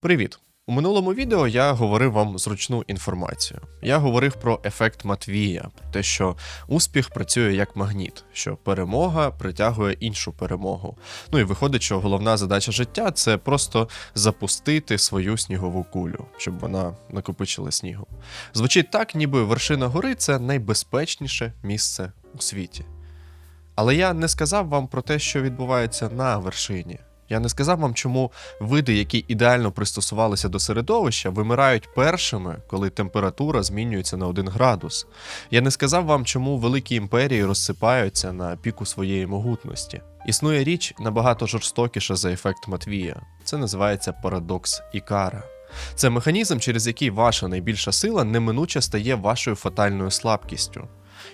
Привіт! У минулому відео я говорив вам зручну інформацію. Я говорив про ефект Матвія, про те, що успіх працює як магніт, що перемога притягує іншу перемогу. Ну і виходить, що головна задача життя це просто запустити свою снігову кулю, щоб вона накопичила снігу. Звучить так, ніби вершина гори це найбезпечніше місце у світі. Але я не сказав вам про те, що відбувається на вершині. Я не сказав вам, чому види, які ідеально пристосувалися до середовища, вимирають першими, коли температура змінюється на 1 градус. Я не сказав вам, чому великі імперії розсипаються на піку своєї могутності. Існує річ набагато жорстокіша за ефект Матвія. Це називається парадокс Ікара. Це механізм, через який ваша найбільша сила неминуче стає вашою фатальною слабкістю.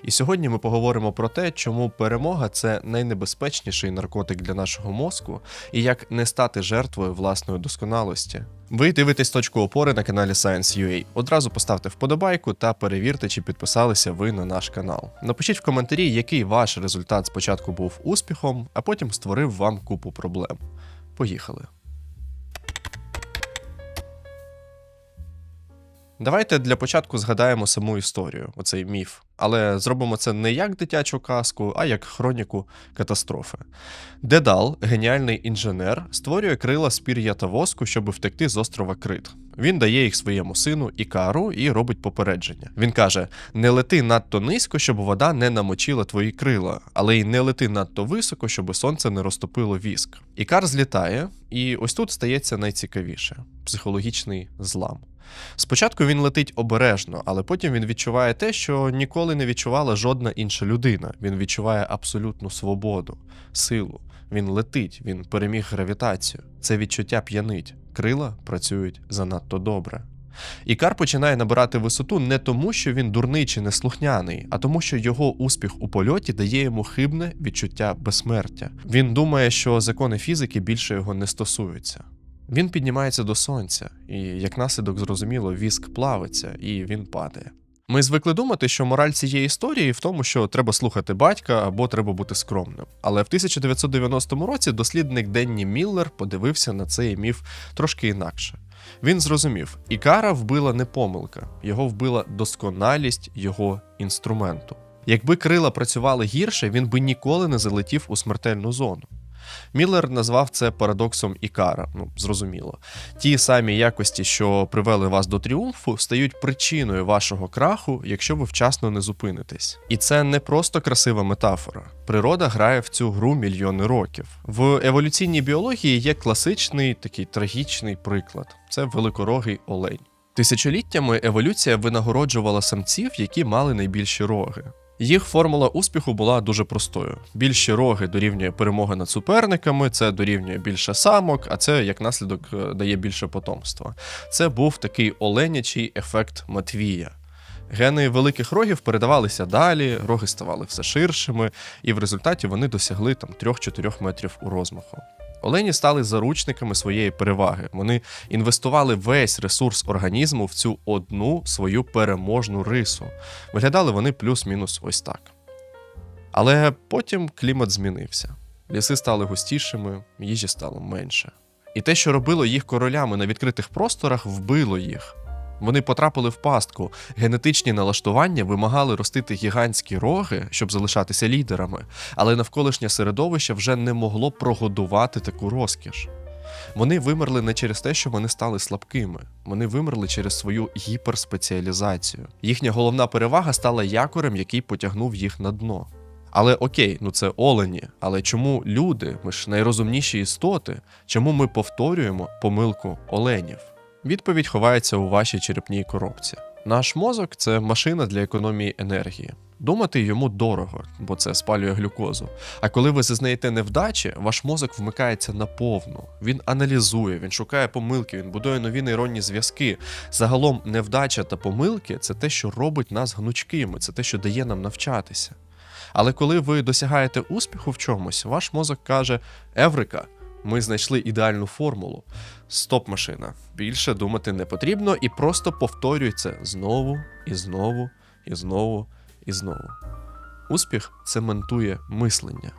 І сьогодні ми поговоримо про те, чому перемога це найнебезпечніший наркотик для нашого мозку і як не стати жертвою власної досконалості. Ви дивитесь точку опори на каналі Science.ua. Одразу поставте вподобайку та перевірте, чи підписалися ви на наш канал. Напишіть в коментарі, який ваш результат спочатку був успіхом, а потім створив вам купу проблем. Поїхали. Давайте для початку згадаємо саму історію, оцей міф. Але зробимо це не як дитячу казку, а як хроніку катастрофи. Дедал, геніальний інженер, створює крила з пір'я та воску, щоб втекти з острова Крит. Він дає їх своєму сину Ікару і робить попередження. Він каже: не лети надто низько, щоб вода не намочила твої крила, але й не лети надто високо, щоб сонце не розтопило віск. Ікар злітає, і ось тут стається найцікавіше психологічний злам. Спочатку він летить обережно, але потім він відчуває те, що ніколи не відчувала жодна інша людина. Він відчуває абсолютну свободу, силу. Він летить, він переміг гравітацію. Це відчуття п'янить. Крила працюють занадто добре. Ікар починає набирати висоту не тому, що він дурний чи неслухняний, а тому, що його успіх у польоті дає йому хибне відчуття безсмертя. Він думає, що закони фізики більше його не стосуються. Він піднімається до сонця, і як наслідок зрозуміло, віск плавиться і він падає. Ми звикли думати, що мораль цієї історії в тому, що треба слухати батька або треба бути скромним. Але в 1990 році дослідник Денні Міллер подивився на цей міф трошки інакше. Він зрозумів, Ікара вбила не помилка, його вбила досконалість його інструменту. Якби крила працювали гірше, він би ніколи не залетів у смертельну зону. Міллер назвав це парадоксом Ікара. Ну, зрозуміло. Ті самі якості, що привели вас до тріумфу, стають причиною вашого краху, якщо ви вчасно не зупинитесь. І це не просто красива метафора. Природа грає в цю гру мільйони років. В еволюційній біології є класичний такий трагічний приклад: це великорогий олень. Тисячоліттями еволюція винагороджувала самців, які мали найбільші роги. Їх формула успіху була дуже простою: більші роги дорівнює перемоги над суперниками, це дорівнює більше самок, а це як наслідок е, дає більше потомства. Це був такий оленячий ефект Матвія. Гени великих рогів передавалися далі, роги ставали все ширшими, і в результаті вони досягли там 3-4 метрів у розмаху. Олені стали заручниками своєї переваги. Вони інвестували весь ресурс організму в цю одну свою переможну рису. Виглядали вони плюс-мінус ось так. Але потім клімат змінився. Ліси стали густішими, їжі стало менше. І те, що робило їх королями на відкритих просторах, вбило їх. Вони потрапили в пастку. Генетичні налаштування вимагали ростити гігантські роги, щоб залишатися лідерами, але навколишнє середовище вже не могло прогодувати таку розкіш. Вони вимерли не через те, що вони стали слабкими, вони вимерли через свою гіперспеціалізацію. Їхня головна перевага стала якорем, який потягнув їх на дно. Але окей, ну це олені. Але чому люди, ми ж найрозумніші істоти, чому ми повторюємо помилку оленів? Відповідь ховається у вашій черепній коробці. Наш мозок це машина для економії енергії. Думати йому дорого, бо це спалює глюкозу. А коли ви зазнаєте невдачі, ваш мозок вмикається наповну. Він аналізує, він шукає помилки, він будує нові нейронні зв'язки. Загалом, невдача та помилки це те, що робить нас гнучкими, це те, що дає нам навчатися. Але коли ви досягаєте успіху в чомусь, ваш мозок каже: Еврика, ми знайшли ідеальну формулу. Стоп, машина. Більше думати не потрібно і просто повторюй це знову і знову і знову і знову. Успіх цементує мислення.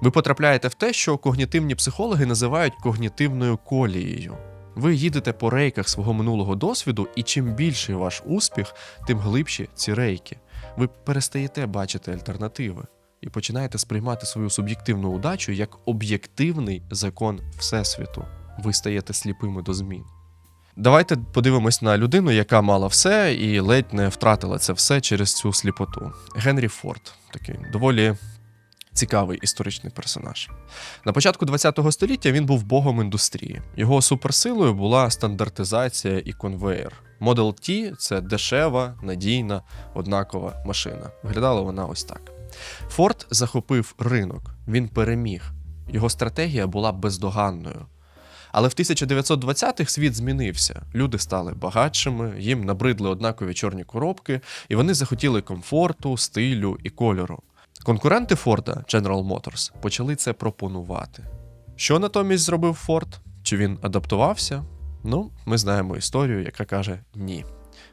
Ви потрапляєте в те, що когнітивні психологи називають когнітивною колією. Ви їдете по рейках свого минулого досвіду, і чим більший ваш успіх, тим глибші ці рейки. Ви перестаєте бачити альтернативи і починаєте сприймати свою суб'єктивну удачу як об'єктивний закон Всесвіту. Ви стаєте сліпими до змін. Давайте подивимось на людину, яка мала все і ледь не втратила це все через цю сліпоту. Генрі Форд, такий доволі цікавий історичний персонаж. На початку ХХ століття він був богом індустрії. Його суперсилою була стандартизація і конвеєр. Model T – це дешева, надійна, однакова машина. Виглядала вона ось так. Форд захопив ринок, він переміг. Його стратегія була бездоганною. Але в 1920-х світ змінився. Люди стали багатшими, їм набридли однакові чорні коробки, і вони захотіли комфорту, стилю і кольору. Конкуренти Форда, General Motors, почали це пропонувати. Що натомість зробив Форд? Чи він адаптувався? Ну, ми знаємо історію, яка каже ні.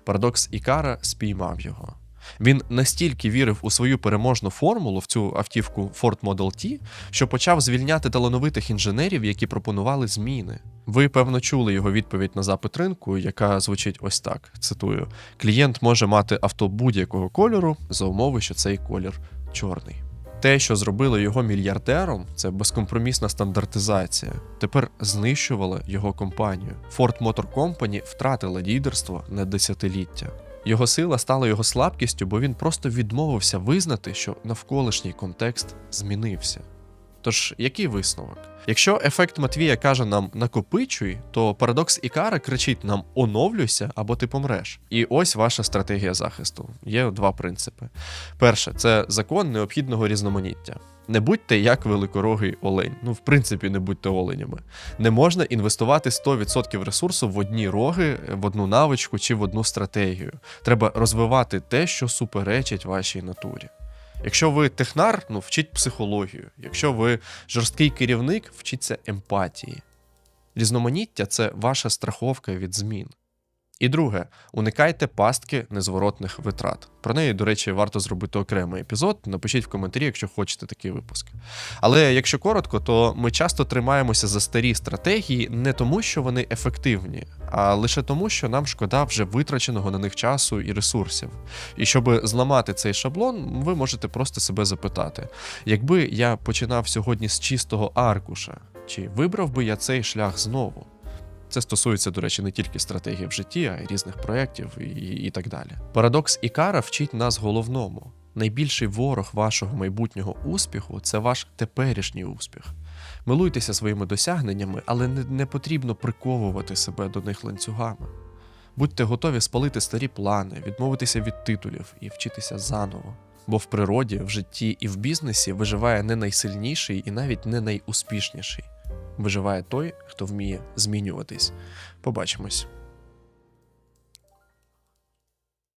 Парадокс Ікара спіймав його. Він настільки вірив у свою переможну формулу в цю автівку Ford Model T, що почав звільняти талановитих інженерів, які пропонували зміни. Ви, певно, чули його відповідь на запит ринку, яка звучить ось так: цитую: клієнт може мати авто будь-якого кольору за умови, що цей колір чорний. Те, що зробило його мільярдером, це безкомпромісна стандартизація. Тепер знищувала його компанію. Ford Motor Company втратила лідерство на десятиліття. Його сила стала його слабкістю, бо він просто відмовився визнати, що навколишній контекст змінився. Тож, який висновок? Якщо ефект Матвія каже нам накопичуй, то парадокс Ікара кричить нам оновлюйся або ти помреш. І ось ваша стратегія захисту. Є два принципи. Перше, це закон необхідного різноманіття. Не будьте як великорогий олень. Ну, в принципі, не будьте оленями. Не можна інвестувати 100% ресурсу в одні роги, в одну навичку чи в одну стратегію. Треба розвивати те, що суперечить вашій натурі. Якщо ви технар, ну вчіть психологію. Якщо ви жорсткий керівник, вчіться емпатії. Різноманіття це ваша страховка від змін. І друге, уникайте пастки незворотних витрат. Про неї, до речі, варто зробити окремий епізод. Напишіть в коментарі, якщо хочете такий випуск. Але якщо коротко, то ми часто тримаємося за старі стратегії не тому, що вони ефективні, а лише тому, що нам шкода вже витраченого на них часу і ресурсів. І щоб зламати цей шаблон, ви можете просто себе запитати: якби я починав сьогодні з чистого аркуша, чи вибрав би я цей шлях знову? Це стосується, до речі, не тільки стратегії в житті, а й різних проєктів і, і так далі. Парадокс Ікара вчить нас головному: найбільший ворог вашого майбутнього успіху це ваш теперішній успіх. Милуйтеся своїми досягненнями, але не, не потрібно приковувати себе до них ланцюгами. Будьте готові спалити старі плани, відмовитися від титулів і вчитися заново. Бо в природі, в житті і в бізнесі виживає не найсильніший і навіть не найуспішніший. Виживає той, хто вміє змінюватись. Побачимось.